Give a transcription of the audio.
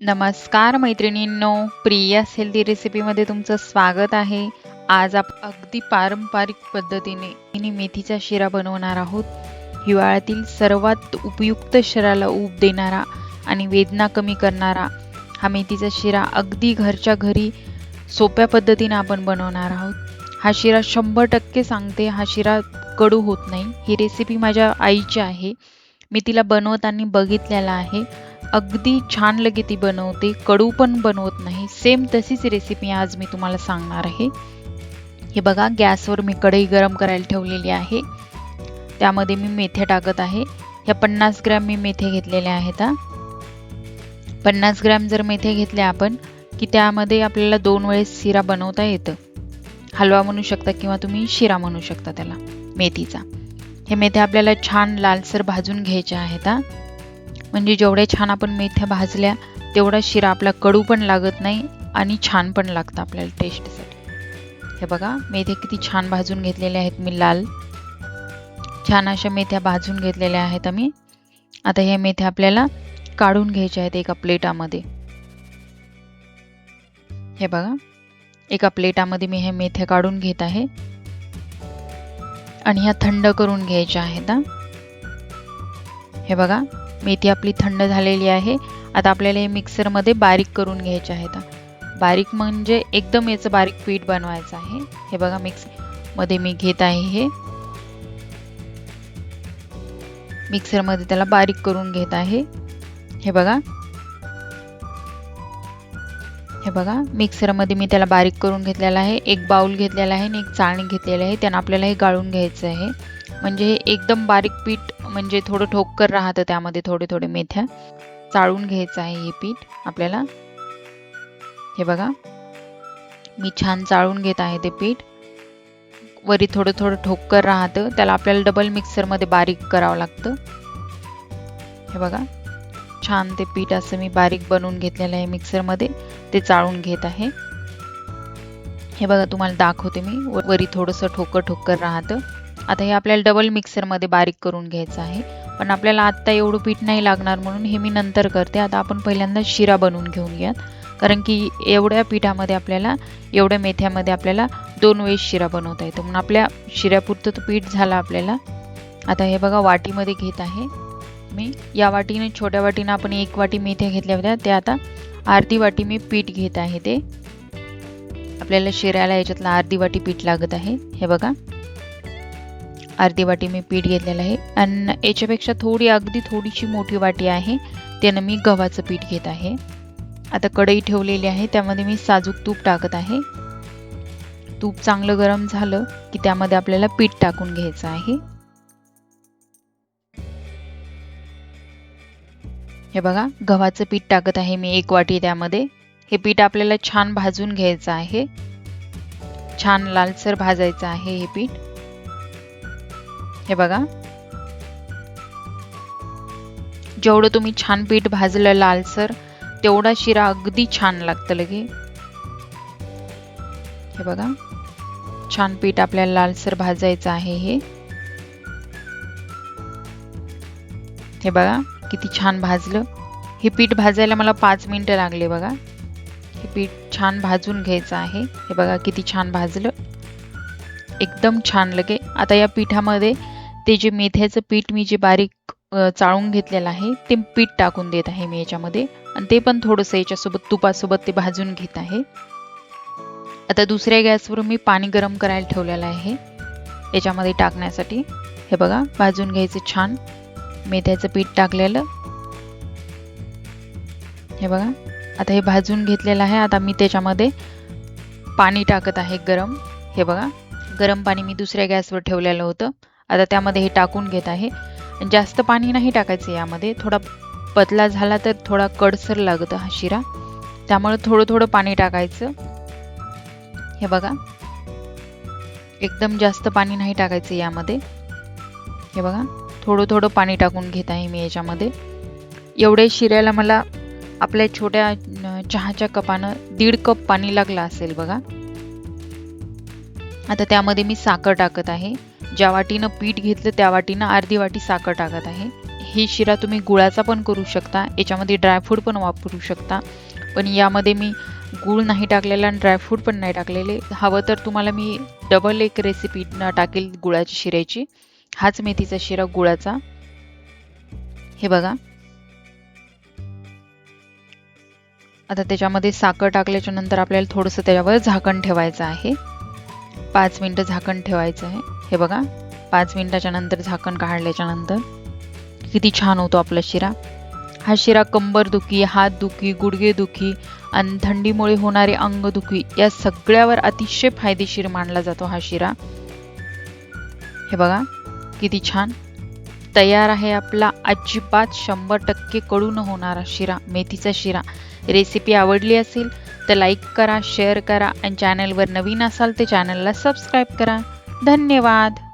नमस्कार मैत्रिणींनो प्रियास हेल्दी रेसिपीमध्ये तुमचं स्वागत आहे. आज आपण अगदी पारंपरिक पद्धतीने मेथीचा शिरा बनवणार आहोत. हिवाळ्यातील सर्वात उपयुक्त शरीराला ऊब देणारा आणि वेदना कमी करणारा हा मेथीचा शिरा अगदी घरच्या घरी सोप्या पद्धतीने आपण बनवणार आहोत. हा शिरा शंभर टक्के सांगते हा शिरा कडू होत नाही. ही रेसिपी माझ्या आईची आहे. मी तिला बनवताना बघितलेला आहे. अगदी छान लगे ती बनवते कडू पण बनवत नाही. सेम तशीच रेसिपी आज मी तुम्हाला सांगणार आहे. हे बघा गॅसवर मी कढई गरम करायला ठेवलेली आहे. त्यामध्ये मी मेथ्या टाकत आहे. ह्या पन्नास ग्रॅम मी मेथे घेतलेल्या आहेत पन्नास ग्रॅम जर मेथे घेतल्या आपण की त्यामध्ये आपल्याला दोन वेळेस शिरा बनवता येतं. हलवा म्हणू शकता किंवा तुम्ही शिरा म्हणू शकता त्याला मेथीचा. हे मेथ्या आपल्याला छान लालसर भाजून घ्यायच्या आहेत हा. म्हणजे जेवढ्या छान आपण मेथ्या भाजल्या तेवढा शिरा आपला कडू पण लागत नाही आणि छान पण लागतं आपल्याला टेस्टसाठी हे बघा मेथ्या किती छान भाजून घेतलेल्या आहेत मी लाल. छान अशा मेथ्या भाजून घेतलेल्या आहेत आम्ही. आता ह्या मेथ्या आपल्याला काढून घ्यायच्या आहेत एका प्लेटामध्ये. हे बघा एका प्लेटामध्ये मी हे मेथ्या काढून घेत आहे. आणि ह्या थंड करून घ्यायच्या आहेत हे बघा मेथी आपली थंड झालेली आहे. आता आपल्याला हे मिक्सरमध्ये बारीक करून घ्यायचे आहेत. बारीक म्हणजे एकदम याचं बारीक पीठ बनवायचं आहे. हे बघा मिक्समध्ये मी घेत आहे हे. मिक्सरमध्ये त्याला बारीक करून घेत आहे. हे बघा. हे बघा मिक्सरमध्ये मी त्याला बारीक करून घेतलेला आहे. एक बाउल घेतलेला आहे आणि एक चाळणी घेतलेली आहे. त्यानं आपल्याला हे गाळून घ्यायचं आहे. म्हणजे हे एकदम बारीक पीठ म्हणजे थोडं ठोकर राहतं त्यामध्ये थोडे थोडे मेथ्या. चाळून घ्यायचं आहे हे पीठ आपल्याला. हे बघा. मी छान चाळून घेत आहे ते पीठ. वरी थोडं थोडं ठोकर राहतं. त्याला आपल्याला डबल मिक्सरमध्ये बारीक करावं लागतं. हे बघा. छान ते पीठ असं मी बारीक बनवून घेतलेलं आहे मिक्सरमध्ये ते चाळून घेत आहे. हे बघा तुम्हाला दाखवते मी. वरी थोडंसं ठोकर ठोकर राहतं. आता हे आपल्याला डबल मिक्सरमध्ये बारीक करून घ्यायचं आहे. पण आपल्याला आत्ता एवढं पीठ नाही लागणार म्हणून हे मी नंतर करते. आता आपण पहिल्यांदा शिरा बनवून घेऊन घ्यात कारण की एवढ्या पिठामध्ये आपल्याला एवढ्या मेथ्यामध्ये आपल्याला दोन वेळेस शिरा बनवता येतो. म्हणून आपल्या शिऱ्यापुरतं तो पीठ झाला आपल्याला. आता हे बघा वाटीमध्ये घेत आहे मी. या वाटीने छोट्या वाटीनं आपण एक वाटी मेथ्या घेतल्या होत्या. ते आता अर्धी वाटी मी पीठ घेत आहे ते. आपल्याला शिऱ्याला याच्यातला अर्धी वाटी पीठ लागत आहे. हे बघा. अर्धी वाटी मी पीठ घेतलेलं आहे. आणि याच्यापेक्षा थोडी अगदी थोडीशी मोठी वाटी आहे. त्यानं मी गव्हाचं पीठ घेत आहे. आता कढई ठेवलेली आहे त्यामध्ये मी साजूक तूप टाकत आहे. तूप चांगलं गरम झालं की त्यामध्ये आपल्याला पीठ टाकून घ्यायचं आहे. हे बघा गव्हाचं पीठ टाकत आहे मी एक वाटी त्यामध्ये. हे पीठ आपल्याला छान भाजून घ्यायचं आहे. छान लालसर भाजायचं आहे हे पीठ. हे बघा. जेवढं तुम्ही छान पीठ भाजलं लालसर तेवढा शिरा अगदी छान लागतं लगे. हे बघा. छान पीठ आपल्याला लालसर भाजायचं आहे हे. हे बघा किती छान भाजलं. हे पीठ भाजायला मला पाच मिनटं लागले बघा. हे पीठ छान भाजून घ्यायचं आहे. हे बघा किती छान भाजलं. एकदम छान लगे. आता या पिठामध्ये ते जे मेथ्याचं पीठ मी जे बारीक चाळून घेतलेलं आहे ते पीठ टाकून देत आहे मी याच्यामध्ये. आणि ते पण थोडंसं याच्यासोबत तुपासोबत ते भाजून घेत आहे. आता दुसऱ्या गॅसवर मी पाणी गरम करायला ठेवलेलं आहे याच्यामध्ये टाकण्यासाठी. हे बघा भाजून घ्यायचं छान. मेथ्याचं पीठ टाकलेलं. हे बघा आता हे भाजून घेतलेलं आहे. आता मी त्याच्यामध्ये पाणी टाकत आहे गरम. हे बघा गरम पाणी मी दुसऱ्या गॅसवर ठेवलेलं होतं. आता त्यामध्ये हे टाकून घेत आहे. जास्त पाणी नाही टाकायचं यामध्ये. थोडा पतला झाला तर थोडा कडसर लागतं हा शिरा. त्यामुळे थोडं थोडं पाणी टाकायचं. हे बघा. एकदम जास्त पाणी नाही टाकायचं यामध्ये. हे बघा. थोडं थोडं पाणी टाकून घेत आहे मी याच्यामध्ये. एवढ्या शिऱ्याला मला आपल्या छोट्या चहाच्या कपानं दीड कप पाणी लागलं असेल बघा. आता त्यामध्ये मी साखर टाकत आहे. ज्या वाटीनं पीठ घेतलं त्या वाटीनं अर्धी वाटी साखर टाकत आहे. ही शिरा तुम्ही गुळाचा पण करू शकता याच्यामध्ये ड्रायफ्रूट पण वापरू शकता. पण यामध्ये मी गूळ नाही टाकलेला आणि ड्रायफ्रूट पण नाही टाकलेले. हवं तर तुम्हाला मी डबल एक रेसिपी टाकेल गुळाची शिऱ्याची. हाच मेथीचा शिरा गुळाचा. हे बघा. आता त्याच्यामध्ये साखर टाकल्याच्या नंतर आपल्याला थोडंसं त्याच्यावर झाकण ठेवायचं आहे. पाच मिनटं झाकण ठेवायचं आहे. हे बघा पाच मिनिटाच्या नंतर झाकण काढल्याच्या नंतर किती छान होतो आपला शिरा. हा शिरा कंबरदुखी हातदुखी हात दुखी गुडघे दुखी आणि थंडीमुळे होणारे अंगदुखी या सगळ्यावर अतिशय फायदेशीर मानला जातो हा शिरा. हे बघा किती छान. तयार आहे आपला अजिबात शंभर टक्के कडू न होणारा शिरा मेथीचा शिरा. रेसिपी आवडली असेल तर लाईक करा शेअर करा आणि चॅनलवर नवीन असाल तर चॅनलला सबस्क्राईब करा. धन्यवाद.